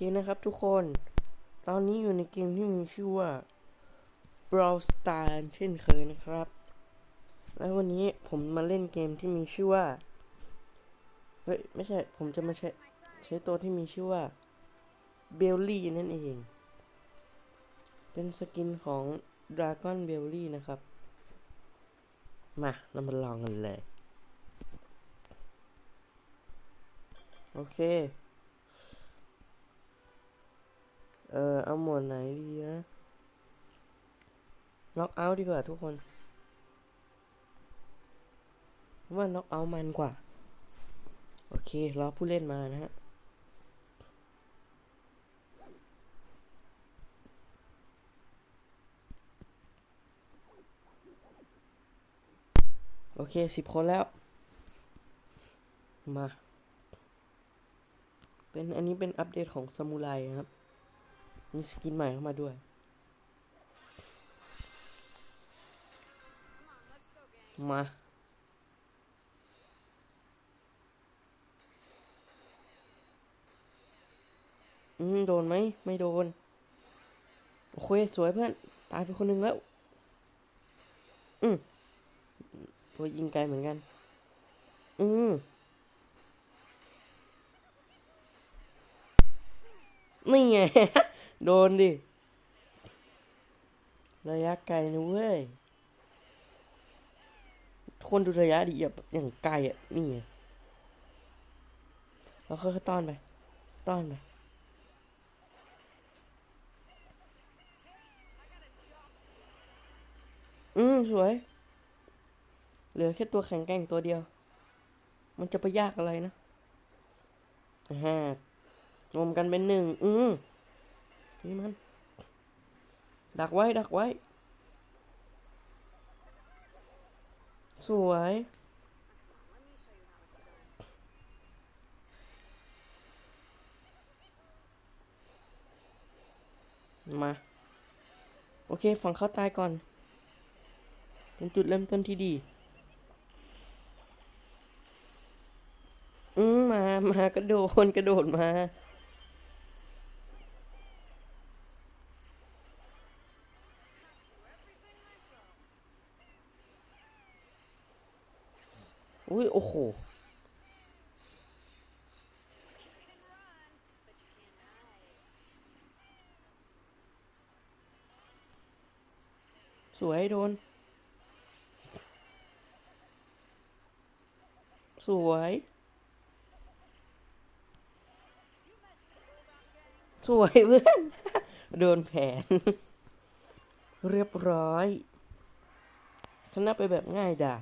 เคนะครับทุกคน ตอนนี้อยู่ในเกมที่มีชื่อว่า Brawl Stars เช่นเคยนะครับ แล้ววันนี้ผมมาเล่นเกมที่มีชื่อว่า เฮ้ย ไม่ใช่ ผมจะมาใช้ใช้ตัวที่มีชื่อว่าเบลลี่นั่นเอง เป็นสกินของ Dragon b e l l y นะครับ มาเรามาลองกันเลย โอเค เออเอาหมวดไหนดีนะน็อกเอาท์ดีกว่าทุกคนว่าน็อกเอาท์มันกว่า โอเครอผู้เล่นมานะฮะโอเคสิบคนแล้ว มา เป็นอันนี้เป็นอัปเดตของซามูไรครับ มีสกินใหม่เข้ามาด้วย มา อืม โดนไหม ไม่โดน โอเค สวยเพื่อน ตายไปคนหนึ่งแล้ว อืม ตัวยิงไกลเหมือนกัน อืมนี่ไง โดนดิ ระยะไกลนะเว้ย คนดูระยะดิแบบอย่างไกลอะ นี่ไงเราค่อยๆต้อนไป ต้อนไป อืม สวย เหลือแค่ตัวแข็งแกร่งตัวเดียว มันจะไปยากอะไรนะฮ่ารวมกันเป็นหนึ่ง อืม นี่มัน ดักไว้ ดักไว้ สวย มา โอเค ฝั่งเขาตายก่อน เป็นจุดเริ่มต้นที่ดี อืมมา มากระโดดกระโดดมา อุ้ยโอ้โห สวยโดน สวย สวยเพื่อน โดนแผน เรียบร้อยชนะไปแบบง่ายได้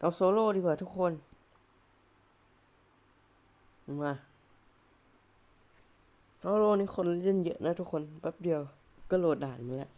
เอาโซโล่ดีกว่าทุกคน มาโซโล่นี่คนเล่นเยอะนะทุกคน แป๊บเดียวก็โหลดด่านมาแล้ว